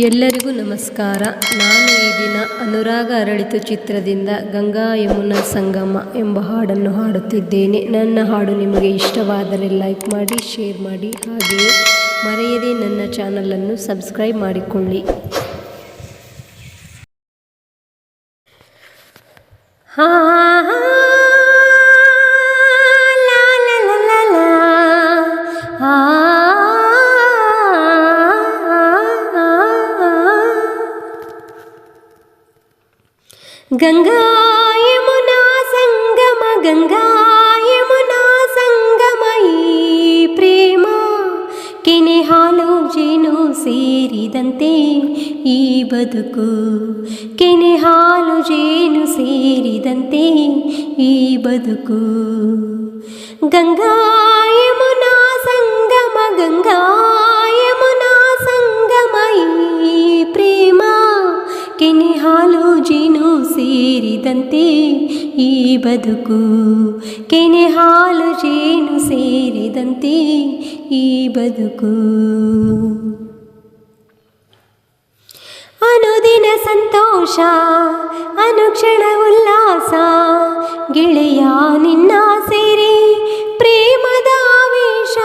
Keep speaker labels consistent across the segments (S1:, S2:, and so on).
S1: ಎಲ್ಲರಿಗೂ ನಮಸ್ಕಾರ. ನಾನು ಈ ದಿನ ಅನುರಾಗ ಅರಳಿತು ಚಿತ್ರದಿಂದ ಗಂಗಾ ಯಮುನಾ ಸಂಗಮ ಎಂಬ ಹಾಡನ್ನು ಹಾಡುತ್ತಿದ್ದೇನೆ. ನನ್ನ ಹಾಡು ನಿಮಗೆ ಇಷ್ಟವಾದರೆ ಲೈಕ್ ಮಾಡಿ, ಶೇರ್ ಮಾಡಿ, ಹಾಗೆಯೇ ಮರೆಯದೆ ನನ್ನ ಚಾನಲನ್ನು ಸಬ್ಸ್ಕ್ರೈಬ್ ಮಾಡಿಕೊಳ್ಳಿ. ಹಾ ಗಂಗಾ ಯಮುನಾ ಸಂಗಮ ಗಂಗಾ ಯಮುನಾ ಸಂಗಮ ಈ ಪ್ರೇಮ ಕೆನೆ ಹಾಲು ಜೇನು ಸೇರಿದಂತೆ ಈ ಬದುಕು ಕೆನೆ ಹಾಲು ಜೇನು ಸೇರಿದಂತೆ ಈ ಬದುಕು ಗಂಗಾ ಯಮುನಾ ಸಂಗಮ ಗಂಗಾ ಸೇರಿದಂತೆ ಈ ಬದುಕು ಕೆನೆ ಹಾಲು ಜೇನು ಸೇರಿದಂತೆ ಈ ಬದುಕು. ಅನುದಿನ ಸಂತೋಷ, ಅನುಕ್ಷಣ ಉಲ್ಲಾಸ, ಗೆಳೆಯ ನಿನ್ನ ಸೇರಿ ಪ್ರೇಮದ ಆವೇಶ.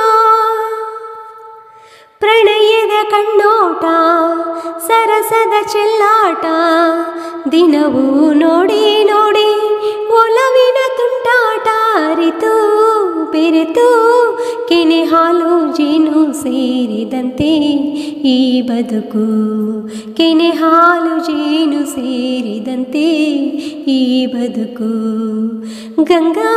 S1: ಪ್ರಣಯದ ಕಣ್ಣೋಟ, ಸರಸದ ಚೆಲ್ಲಾಟ ದಿನವೂ ನೋಡಿ ನೋಡಿ ಒಲವಿನ ತುಂಟಾಟ ಅರಿತು ಬೆರೆತು ಕೆನೆ ಹಾಲು ಜೇನು ಸೇರಿದಂತೆ ಈ ಬದುಕು. ಕೆನೆ ಹಾಲು ಜೇನು ಸೇರಿದಂತೆ ಈ ಬದುಕು. ಗಂಗಾ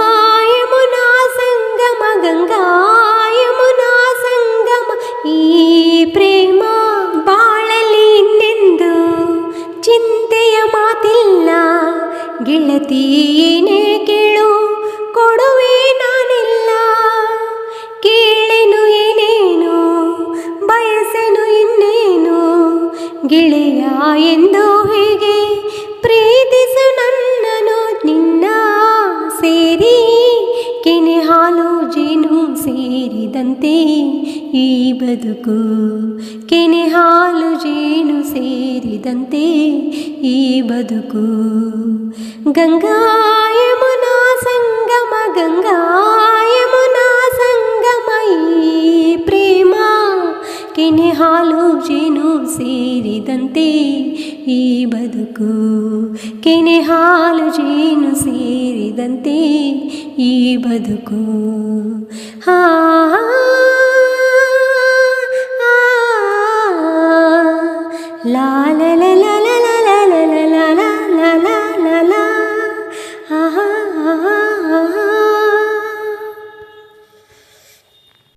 S1: ಗೆಳತಿ ಏನೇ ಕೇಳು, ಕೊಡುವೆ ನಾನಿಲ್ಲ. ಕೇಳೆನು ಏನೇನು, ಬಯಸೆನು ಇನ್ನೇನು, ಗೆಳೆಯ ಎಂದು ಹೀಗೆ ಪ್ರೀತಿಸು ನನ್ನನು ನಿನ್ನ ಸೇರಿ, ಕೆನೆ ಹಾಲು ಜೇನು ಸೇರಿದಂತೆ ಈ ಬದುಕು ಕೆನೆ ಸೇರಿದಂತೆ ಈ ಬದುಕು ಗಂಗಾ ಯಮುನಾ ಸಂಗಮ ಗಂಗಾ ಯಮುನಾ ಸಂಗಮ ಈ ಪ್ರೇಮ ಕೆನೆ ಹಾಲು ಜೇನು ಸೇರಿದಂತೆ ಈ ಬದುಕು ಕೆನೆ ಹಾಲು ಜೇನು ಸೇರಿದಂತೆ ಈ ಬದುಕು ಹಾ